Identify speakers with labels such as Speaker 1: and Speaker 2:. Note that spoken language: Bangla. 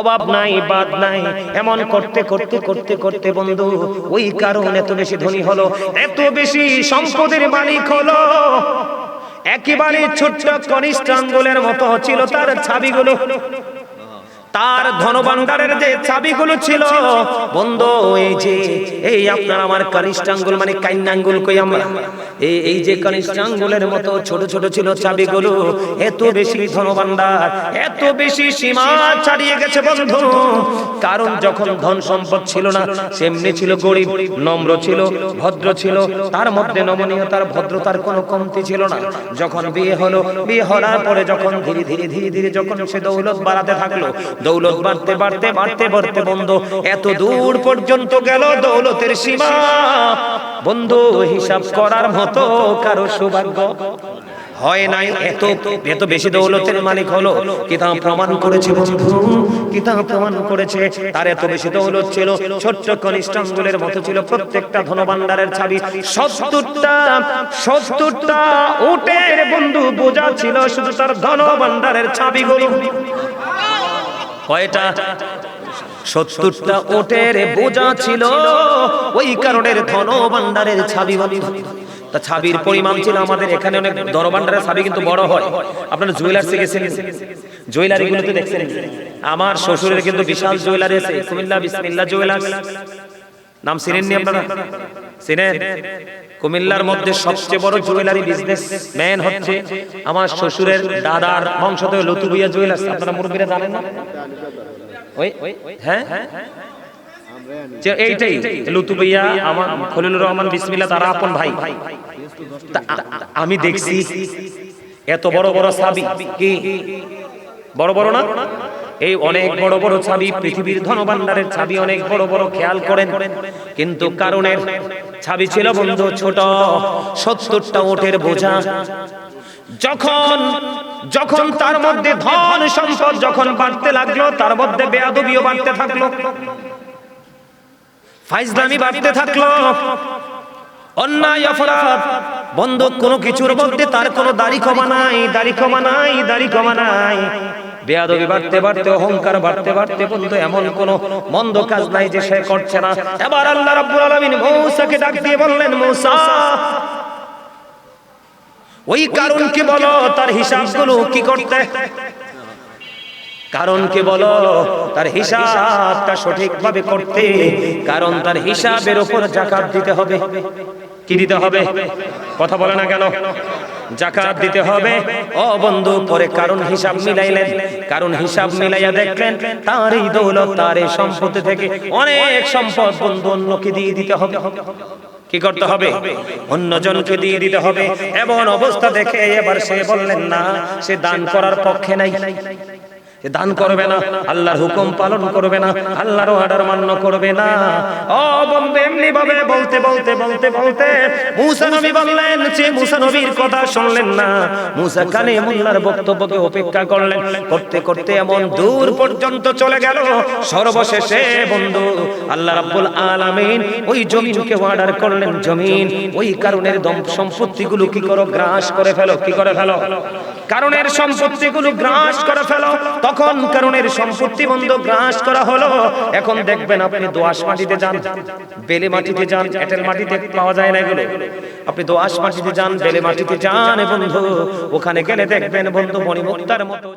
Speaker 1: অভাব নাই, বাদ নাই। এমন করতে করতে করতে করতে বন্ধু, ওই কারণ এত বেশি ধনী হলো, এত বেশি সম্পদের মালিক হলো। একেবারে ছোট্ট কনিষ্ঠ আঙ্গুলের মতো ছিল তার ছাবিগুলো তার ধনভাণ্ডারের যে চাবিগুলো ছিল, বন্ধু, এই যে, এই আপনার আমার কনিষ্ঠাঙ্গুল মানে কাইনাঙ্গুল কই আমরা? এই যে কনিষ্ঠাঙ্গুলের মতো ছোট ছোট ছিল চাবিগুলো, এত বেশি ধনভাণ্ডার এত বেশি সীমা ছাড়িয়ে গেছে বন্ধু। কারণ যখন ধন সম্পদ ছিল না, সেমনি ছিল গরিব, নম্র ছিল, ভদ্র ছিল, তার মধ্যে নমনীয়তার, ভদ্রতার কোনো কমতি ছিল না। যখন বিয়ে হলো, বিয়ে হওয়ার পরে যখন ধীরে ধীরে ধীরে ধীরে যখন সে দৌলত বাড়াতে থাকল, দৌলত বাড়তে বাড়তে বাড়তে বাড়তে বন্ধু, এত দূর পর্যন্ত গেল দৌলতের সীমা। বন্ধু, হিসাব করার মতো কারও সৌভাগ্য হয় নাই। এত এত বেশি দৌলতের মালিক হলো। কিতাব প্রমাণ করেছে বন্ধু, কিতাব প্রমাণ করেছে। তার এত বেশি দৌলত ছিল। ছোট্ট কনিষ্ঠ আঙ্গুলের মতো ছিল। প্রত্যেকটা ধনভাণ্ডারের ছাবি সত্তরটা সত্তরটা উটের বন্ধু বোঝা ছিল শুধু তার ধনভাণ্ডারের ছাবিগুলো। কয়টা? সত্তরটা ওটের বোঝা ছিল। ওই কারণের ধন ভান্ডারের ছাবি তা ছাবির পরিমাণ ছিল আমাদের এখানে অনেক দরবান্ডারের ছাবি কিন্তু বড় হয়। আপনারা জুয়েলার্সে গেছেন? জুয়েলারি গুলোতে দেখছেন? আমার শ্বশুরের কিন্তু বিশাল জুয়েলারি আছে। কুমিল্লা বিসমিল্লা জুয়েলার্স। নাম চিনেননি আপনারা? চিনেন কুমিল্লার মধ্যে সবচেয়ে বড় জুয়েলারি বিজনেস ম্যান হচ্ছে আমার শ্বশুরের দাদার বংশ থেকে লতুবিয়া জুয়েলার্স। আপনারা মুরব্বীরা জানেন না? ওই হ্যাঁ? এইটাই, লুতুবিয়া, আমার খলিলুর রহমান বিসমিল্লা তারা আপন ভাই। আমি দেখছি, এত বড় বড় সাবি। কি? বড় বড় না? এই অনেক বড় বড় ছাবি পৃথিবীর ধনভাণ্ডারের ছাবি অনেক বড় বড় খেয়াল করেন। কিন্তু কারণের ছাবি ছিল বন্ধু ছোট, সত্তরটা ওটের বোঝা। যখন যখন তার মধ্যে ধন সম্পদ যখন বাড়তে লাগল, তার মধ্যে বেয়াদবিও বাড়তে থাকল। ফাইজলামি বাড়তে থাকল। অন্যায়, অপরাধ। বন্ধ, কোনো কিছুর মধ্যে তার কোনো দাড়ি কমা নাই, দাড়ি কমা নাই, দাড়ি কমা নাই। বেয়াদবি বাড়তে বাড়তে অহংকার বাড়তে বাড়তে বন্ধু এমন কোন মন্দ কাজ নাই যে সে করছে না। এবার আল্লাহ রাব্বুল আলামিন মূসাকে ডাক দিয়ে বললেন মূসা। ওই কারণ কি বলো? তার হিসাবগুলো কি করতে? কারণ কি বলো? তার হিসাবটা সঠিকভাবে করতে কারণ তার হিসাবের উপর জাকাত দিতে হবে। কি দিতে হবে? কথা বলে না কেন? জাকাত দিতে হবে। ও বন্ধু, পরে কারণ হিসাব মিলাইলেন। কারণ হিসাব মিলাইয়া দেখলেন তার এই দৌলত তার এই সম্পত্তি থেকে অনেক সম্পদ বন্ধু অন্যকে দিয়ে দিতে হবে। কি করতে হবে? অন্যজনকে দিয়ে দিতে হবে। এমন অবস্থা দেখে এবার সে বললেন, না, সে দান করার পক্ষে নাই। দান করবে না, আল্লাহর হুকুম পালন করবে না, আল্লাহর অর্ডার মান্য করবে না। ও বন্ধু এমনি ভাবে বলতে বলতে বলতে বলতে মুসা নবী বললেন, যে মুসা নবীর কথা শুনলেন না। মুসা কানে মোল্লার বক্তব্যকে উপেক্ষা করলেন। করতে করতে এমন দূর পর্যন্ত চলে গেল। সর্বশেষে বন্ধু, আল্লাহ রাব্বুল আলামিন ওই জমিনকে অর্ডার করলেন। জমিন, ওই কারণের সম্পত্তিগুলো কি করো? গ্রাস করে ফেলো, কি করে ফেলো? কারণের সম্পত্তিগুলো গ্রাস করে ফেলো। তখন কারণের সম্পত্তি বন্ধ গ্রাস করা হলো। এখন দেখবেন আপনি দোয়াশ মাটিতে যান, বেলে মাটিতে যান, এটেল মাটিতে পাওয়া যায় না এগুলো। আপনি দোয়াশ মাটিতে যান, বেলে মাটিতে যান বন্ধু, ওখানে গেলে দেখবেন বন্ধু মণিমুক্তার মতো